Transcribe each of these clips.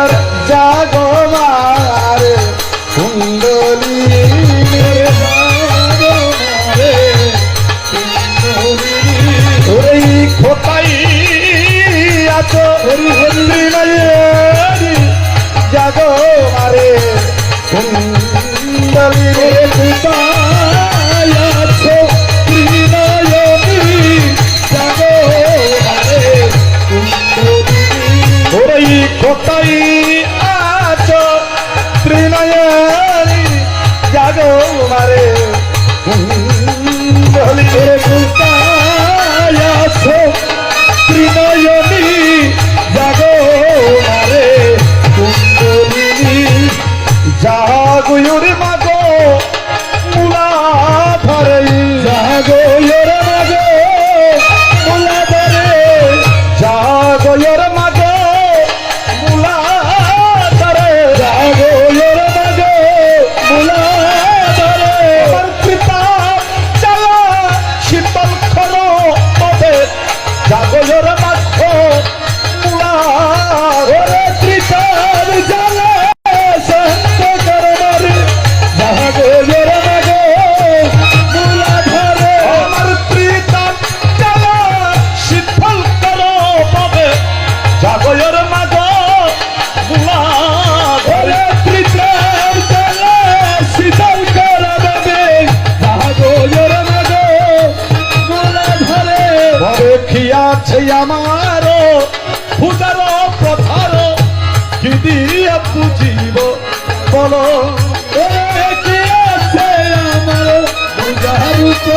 এবার জাগো মারে কুণ্ডলিনী ওই খোপাই আছো হরি হরি নয়নি জাগো মারে কুণ্ডলিনী আছো, ত্রিনয়নী জাগয়ুর মাগো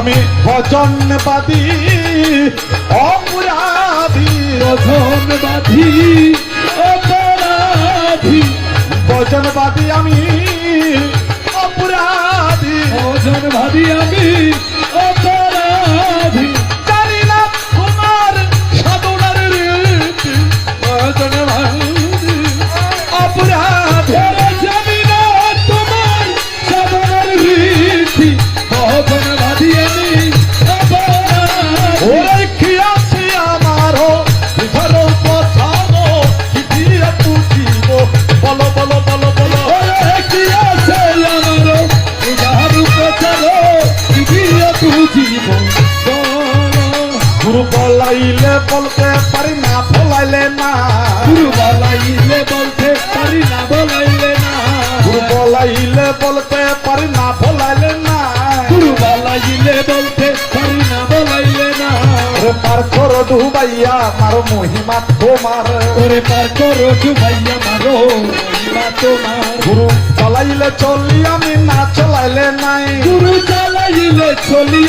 আমি ভজনবাদী অপরাধী বাধি অপরাধী। ভজনবাদী আমি অপরাধী। ভাবি আমি বলতে পারি না ফলাইলে না। গুরু বলাইলে বলতে পারি না বলাইলে না। গুরু বলাইলে বলতে পারি না ফলাইলে না। গুরু বলাইলে বলতে পারি না বলাইলে না। ওরে পার কর ডুবাইয়া মার মহিমা তোমার। ওরে পার করো ডুবাইয়া মারো মহিমা তোমার। গুরু চলাইলে চলি আমি না চলাইলে নাই। গুরু চালাইলে চলি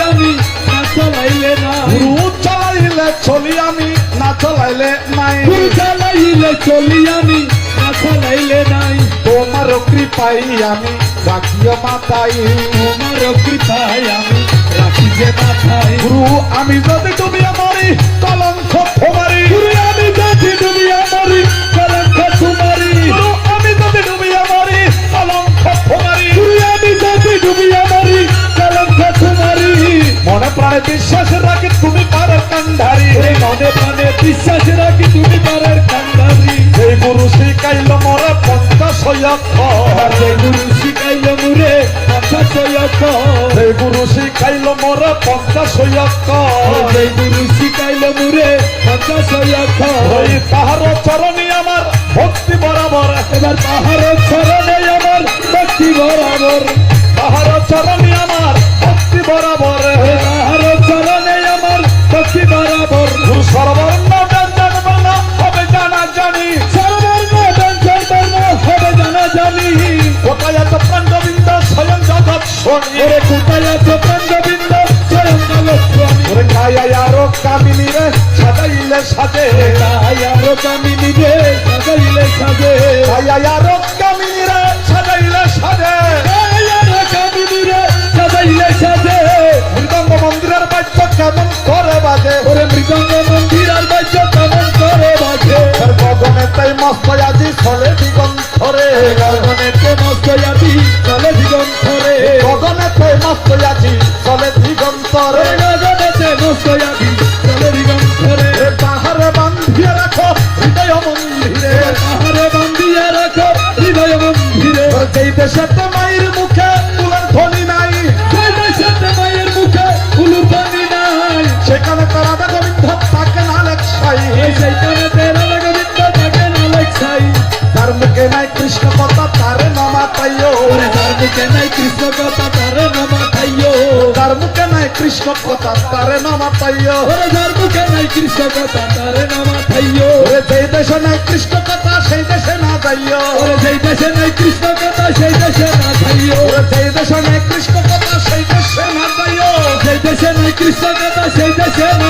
গুরু চালাইলে চলি আমি না চালাইলে নাই। তোমার কৃপাই আমি রাখিও মাথায়। তোমার কৃপাই আমি রাখি যে মাথায়। গুরু আমি যদি প্রাণে বিশ্বাস রাখি, তুমি পারার কান্ধারি হে মনে প্রাণে বিশ্বাস রাখি, তুমি পারার কান্ধারি হে গুরু শিখাইল মোরে পঞ্চাশ হে গুরু শিখাইল মোরে পঞ্চাশ হে গুরু শিখাইল মোরে পঞ্চাশ হে গুরু শিখাইল মোরে পঞ্চাশ তাহার চরণী আমার ভক্তি বরাবর। এবার তাহার চরণে আমার ভক্তি বরাবর। তাহার চরণী আমার ওরে কোথায় আছে প্রাণবিন্দ ওরে কায়া আরও কামিনী রে সাজাইলে সাজে। আয়ারো কামিনী রে সাজাইলে সাজে। কায়া আরও কামিনী রে সাজাইলে সাজে। আয়ারো কামিনী রে সাজাইলে সাজে। মৃদঙ্গ মন্দিরের বাদ্য কেমন করে বাজে? ওরে মৃদঙ্গ মন্দির আর বাজ্য কেমন করে বাজে? এর গগনে তাই মস্ত আজি চলে দিগন্ধরে গগনেতে ওর মায়ের মুখে মুখে নাই কৃষ্ণ কথা তারে নামা তাইও যার নাই কৃষ্ণ কথা তারে নামা তার মুখে নাই কৃষ্ণ কথা তারে নামা তাইও যার মুখে নাই কৃষ্ণ কথা তারে নামা ওরে যেই দেশে নাই কৃষ্ণ কথা সেই দেশে না যাইও। যেই দেশে নাই কৃষ্ণ কথা সেই দেশে না ওরে যেই দেশে নাই কৃষ্ণ কথা সেই দেশে না যাইও। সেই দেশে নাই কৃষ্ণ কথা সেই দেশে না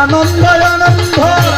আনন্দ আনন্দ আনন্দ।